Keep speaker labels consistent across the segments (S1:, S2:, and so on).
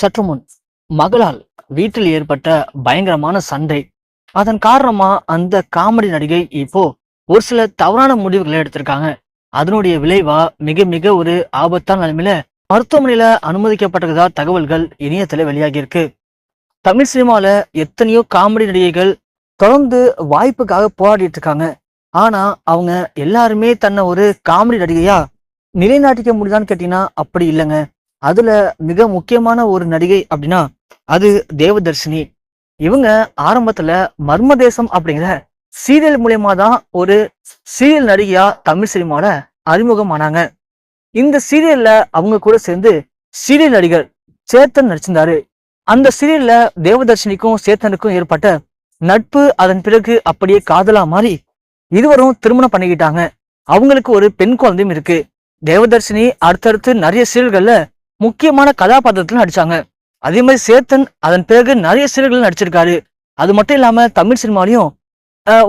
S1: சற்று முன் மகளால் வீட்டில் ஏற்பட்ட பயங்கரமான சண்டை. அதன் காரணமா அந்த காமெடி நடிகை இப்போ ஒரு சில தவறான முடிவுகளை எடுத்திருக்காங்க. அதனுடைய விளைவா மிக மிக ஒரு ஆபத்தான நிலைமையில மருத்துவமனையில அனுமதிக்கப்பட்டதா தகவல்கள் இணையத்துல வெளியாகி இருக்கு தமிழ் சினிமால எத்தனையோ காமெடி நடிகைகள் தொடர்ந்து வாய்ப்புக்காக போராடிட்டு இருக்காங்க ஆனா அவங்க எல்லாருமே தன்னை ஒரு காமெடி நடிகையா நிலைநாட்டிக்க முடியுதான்னு கேட்டீங்கன்னா அப்படி இல்லைங்க. அதுல மிக முக்கியமான ஒரு நடிகை அப்படின்னா அது தேவதர்ஷினி. இவங்க ஆரம்பத்துல மர்மதேசம் அப்படிங்கிற சீரியல் மூலியமா தான் ஒரு சீரியல் நடிகையா தமிழ் சினிமால அறிமுகமானாங்க. இந்த சீரியல்ல அவங்க கூட சேர்ந்து சீரியல் நடிகர் சேத்தன் நடிச்சிருந்தாரு. அந்த சீரியல்ல தேவதர்ஷினிக்கும் சேத்தனுக்கும் ஏற்பட்ட நட்பு அதன் பிறகு அப்படியே காதலா மாறி இருவரும் திருமணம் பண்ணிக்கிட்டாங்க. அவங்களுக்கு ஒரு பெண் குழந்தையும் இருக்கு. தேவதர்ஷினி அடுத்தடுத்து நிறைய சீரியல்கள்ல முக்கியமான கதாபாத்திரத்தில் நடிச்சாங்க. அதே மாதிரி சேத்தன் அதன் பிறகு நிறைய சீரியல்கள் நடிச்சிருக்காரு. அது மட்டும் இல்லாம தமிழ் சினிமாலையும்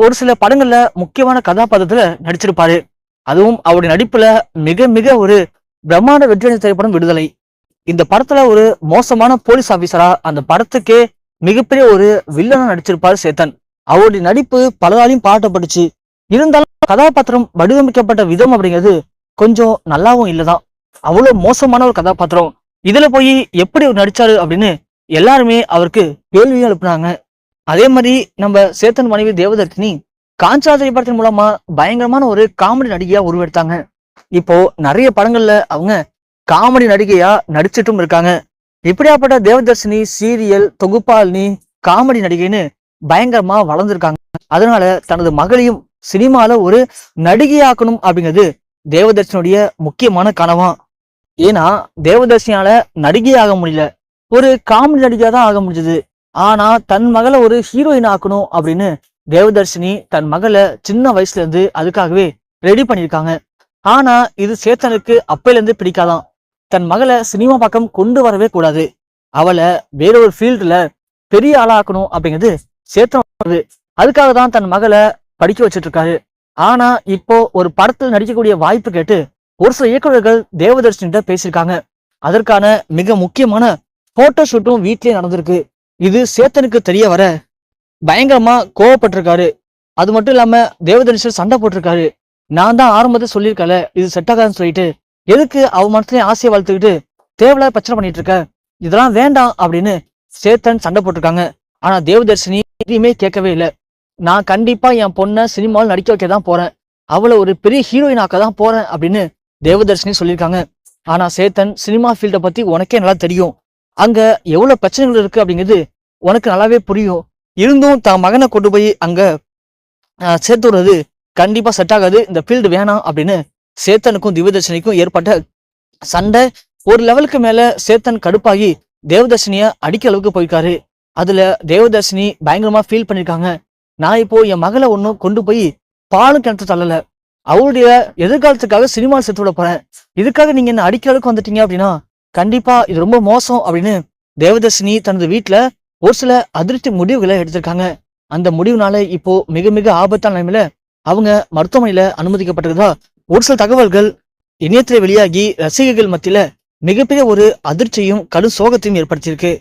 S1: ஒரு சில படங்கள்ல முக்கியமான கதாபாத்திரத்துல நடிச்சிருப்பாரு. அதுவும் அவருடைய நடிப்புல மிக மிக ஒரு பிரம்மாண்ட வெற்றி திரைப்படம் விடுதலை. இந்த படத்துல ஒரு மோசமான போலீஸ் ஆபீசரா அந்த படத்துக்கே மிகப்பெரிய ஒரு வில்லனா நடிச்சிருப்பாரு சேத்தன். அவருடைய நடிப்பு பலராலையும் பாராட்டப்பட்டுச்சு. இருந்தாலும் கதாபாத்திரம் வடிவமைக்கப்பட்ட விதம் அப்படிங்கிறது கொஞ்சம் நல்லாவும் இல்லைதான். அவ்வளவு மோசமான ஒரு கதாபாத்திரம். இதுல போய் எப்படி அவர் நடிச்சாரு அப்படின்னு எல்லாருமே அவருக்கு கேள்வியும் எழுப்புனாங்க. அதே மாதிரி நம்ம சேத்தன் மனைவி தேவதர்ஷினி காஞ்சா திரைப்படத்தின் மூலமா பயங்கரமான ஒரு காமெடி நடிகையா உருவெடுத்தாங்க. இப்போ நிறைய படங்கள்ல அவங்க காமெடி நடிகையா நடிச்சிட்டும் இருக்காங்க. இப்படியாப்பட்ட தேவதர்ஷினி சீரியல் தொகுப்பாளினி காமெடி நடிகைன்னு பயங்கரமா வளர்ந்துருக்காங்க. அதனால தனது மகளையும் சினிமால ஒரு நடிகையாக்கணும் அப்படிங்கிறது தேவதர்ஷனுடைய முக்கியமான கனவா? ஏன்னா தேவதர்ஷனால நடிகை ஆக முடியல. ஒரு காமெடி நடிகையா தான் ஆக முடிஞ்சது. ஆனா தன் மகளை ஒரு ஹீரோயின் ஆக்கணும் அப்படின்னு தேவதர்ஷினி தன் மகளை சின்ன வயசுல இருந்து அதுக்காகவே ரெடி பண்ணியிருக்காங்க. ஆனா இது சேத்தனுக்கு அப்பையில இருந்து பிடிக்காதான். தன் மகளை சினிமா பக்கம் கொண்டு வரவே கூடாது. அவளை வேற ஒரு ஃபீல்டுல பெரிய ஆளாக்கணும் அப்படிங்கிறது சேத்தன் அதுக்காக தான் தன் மகளை படிக்க வச்சிட்டு இருக்காரு. ஆனா இப்போ ஒரு படத்தில் நடிக்கக்கூடிய வாய்ப்பு கேட்டு ஒரு சில இயக்குநர்கள் தேவதர்ஷன்கிட்ட பேசியிருக்காங்க. அதற்கான மிக முக்கியமான போட்டோ ஷூட்டும் வீட்லயே நடந்திருக்கு. இது சேத்தனுக்கு தெரிய வர பயங்கரமா கோவப்பட்டிருக்காரு. அது மட்டும் இல்லாம தேவதர்ஷன் சண்டை போட்டிருக்காரு. நான் தான் ஆரம்பத்தை சொல்லியிருக்கல இது செட் ஆகாதுன்னு சொல்லிட்டு. எதுக்கு அவ மனசுலயும் ஆசையை வளர்த்துக்கிட்டு தேவையில்லாத பிரச்சனை பண்ணிட்டு இருக்க? இதெல்லாம் வேண்டாம் அப்படின்னு சேத்தன் சண்டை போட்டிருக்காங்க. ஆனா தேவதர்ஷினி எதையுமே கேட்கவே இல்லை. நான் கண்டிப்பா என் பொண்ணை சினிமாவில் நடிக்க வைக்க தான் போறேன். அவளை ஒரு பெரிய ஹீரோயின் ஆக்க தான் போறேன் அப்படின்னு தேவதர்ஷினி சொல்லியிருக்காங்க. ஆனா சேத்தன் சினிமா ஃபீல்டை பத்தி உனக்கே நல்லா தெரியும். அங்க எவ்வளவு பிரச்சனைகள் இருக்கு அப்படிங்கிறது உனக்கு நல்லாவே புரியும். இருந்தும் தான் மகனை கொண்டு போய் அங்க சேர்த்து விடுறது கண்டிப்பா செட் ஆகாது. இந்த ஃபீல்டு வேணாம் அப்படின்னு சேத்தனுக்கும் திவ்யதர்ஷினிக்கும் ஏற்பட்ட சண்டை ஒரு லெவலுக்கு மேல சேத்தன் கடுப்பாகி தேவதர்ஷினிய அடிக்க அளவுக்கு போயிருக்காரு. அதுல தேவதர்ஷினி பயங்கரமா ஃபீல் பண்ணிருக்காங்க. நான் இப்போ என் மகளை ஒன்றும் கொண்டு போய் பாலும் கிணத்து தள்ளலை. அவருடைய எதிர்காலத்துக்காக சினிமா செத்து விட போறேன். இதுக்காக நீங்க என்ன அடிக்க அளவுக்கு வந்துட்டீங்க அப்படின்னா கண்டிப்பா இது ரொம்ப மோசம் அப்படின்னு தேவதர்ஷினி தனது வீட்டுல ஒரு சில அதிருப்தி முடிவுகளை எடுத்திருக்காங்க. அந்த முடிவுனால இப்போ மிக மிக ஆபத்தான நிலைமையில அவங்க மருத்துவமனையில அனுமதிக்கப்பட்டிருந்தா ஒரு சில தகவல்கள் இணையத்திலே வெளியாகி ரசிகர்கள் மத்தியில மிகப்பெரிய ஒரு அதிர்ச்சியும் கடும் சோகத்தையும் ஏற்படுத்தியிருக்கு.